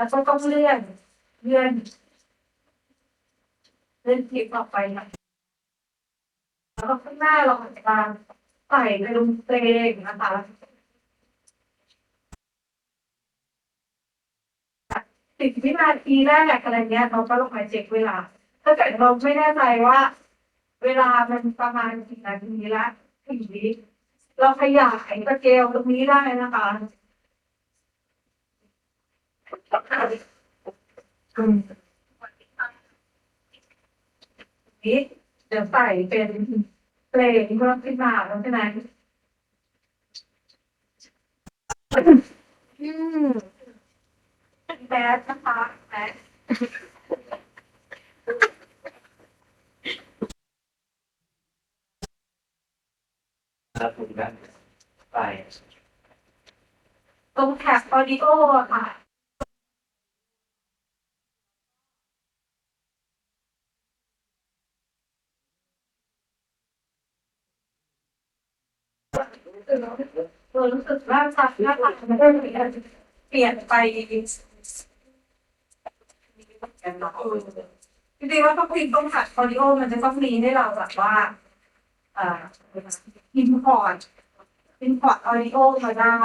แล้วก็ต้องเลื่อนเลื่อนเลื่อนคลิปออกไปน่อยแล้วก็ข้างหน้าเราอาจจะใส่ไปลงเพลงนะคะสิบวินาทีแรกอะไรเงี้ยเราก็ลงมาเช็คเวลา ถ้าเกิดเราไม่แน่ใจว่า เวลามันประมาณกี่นาทีละกี่วิเราขยายสเกลตรงนี้ได้นะคะ นี้เดี๋ยวใส่เป็นเพลงเพิ่มขึ้นมาแล้วใช่ไหมอืมแบดนะคะแบดครับผมนะไปตรงแท็บออดิโออะ ค่ะเออรู้สึกว่าชัดหน้าตามันเปลี่ยนเปลี่ยนไปจริงๆว่าพอพิมพ์ตรงหัดคอริโอ มันจะต้องมีให้เราแบบว่าอ่าอินพอร์ตอินพอร์ตออริโอมาได้